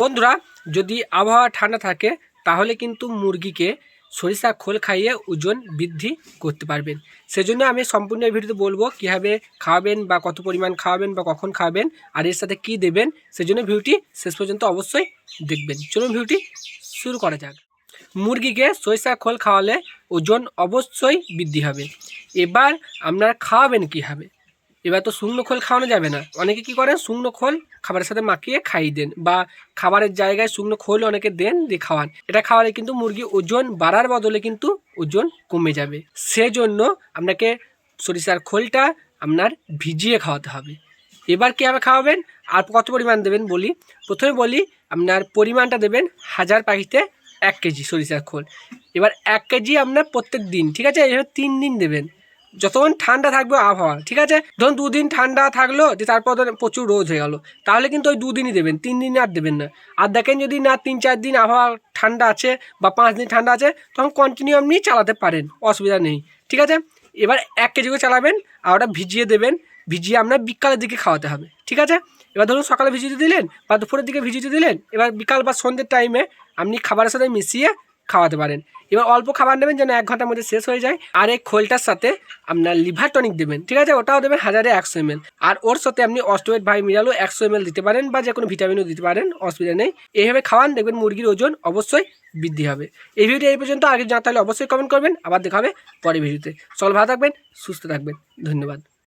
বন্ধুরা, যদি আবহাওয়া ঠান্ডা থাকে, তাহলে কিন্তু মুরগিকে সরিষা খোল খাইয়ে ওজন বৃদ্ধি করতে পারবেন। সেজন্য আমি সম্পূর্ণ ভিডিওতে বলব কীভাবে খাওয়াবেন বা কত পরিমাণ খাওয়াবেন বা কখন খাওয়াবেন আর এর সাথে কী দেবেন, সেজন্য ভিডিওটি শেষ পর্যন্ত অবশ্যই দেখবেন। চলুন ভিডিওটি শুরু করা যাক। মুরগিকে সরিষা খোল খাওয়ালে ওজন অবশ্যই বৃদ্ধি হবে। এবার আপনারা খাওয়াবেন কীভাবে? এবার তো শুকনো খোল খাওয়ানো যাবে না। অনেকে কি করেন শুকনো খোল খাবারের সাথে মাখিয়ে খাইয়ে দেন বা খাবারের জায়গায় শুকনো খোল অনেকে দেন দিয়ে খাওয়ান। এটা খাওয়ালে কিন্তু মুরগি ওজন বাড়ার বদলে কিন্তু ওজন কমে যাবে। সেজন্য আপনাকে সরিষার খোলটা আপনার ভিজিয়ে খাওয়াতে হবে। এবার কীভাবে খাওয়াবেন? আর কত পরিমাণ দেবেন বলি? প্রথমে বলি, আপনার পরিমাণটা দেবেন হাজার পাখিতে এক কেজি সরিষার খোল। এবার এক কেজি আপনার প্রত্যেক দিন, ঠিক আছে? এইভাবে তিন দিন দেবেন। যতক্ষণ ঠান্ডা থাকবে আবহাওয়া, ঠিক আছে? ধরুন দুদিন ঠান্ডা থাকল, যে তারপর ধরেন প্রচুর রোদ হয়ে গেলো, তাহলে কিন্তু ওই দুদিনই দেবেন, তিন দিন আর দেবেন না। আর দেখেন যদি না তিন চার দিন আবহাওয়া ঠান্ডা আছে বা পাঁচ দিন ঠান্ডা আছে, তখন কন্টিনিউ আপনি চালাতে পারেন, অসুবিধা নেই, ঠিক আছে? এবার এক কেজি করে চালাবেন, আর ওটা ভিজিয়ে দেবেন, ভিজিয়ে আপনার বিকালের দিকে খাওয়াতে হবে, ঠিক আছে? এবার ধরুন সকালে ভিজিয়ে দিলেন বা দুপুরের দিকে ভিজিয়ে দিলেন, এবার বিকাল বা সন্ধ্যের টাইমে আপনি খাবারের সাথে মিশিয়ে খাওয়াতে পারেন। এবার অল্প খাবার নেবেন যেন এক ঘণ্টার মধ্যে শেষ হয়ে যায়। আর এই খোলটার সাথে আপনার লিভার টনিক দেবেন, ঠিক আছে? ওটাও দেবেন হাজারে একশো এম আর ওর সাথে আপনি অস্টোয়েট ভাই মিরালও একশো এম দিতে পারেন বা যে কোনো ভিটামিনও দিতে পারেন, অসুবিধা নেই। এইভাবে খাওয়ান, দেখবেন মুরগির ওজন অবশ্যই বৃদ্ধি হবে। এই ভিডিও এই পর্যন্ত। আগে জানতে তাহলে অবশ্যই কমেন্ট করবেন। আবার দেখা হবে পরের ভিডিওতে। চল, ভালো থাকবেন, সুস্থ থাকবেন। ধন্যবাদ।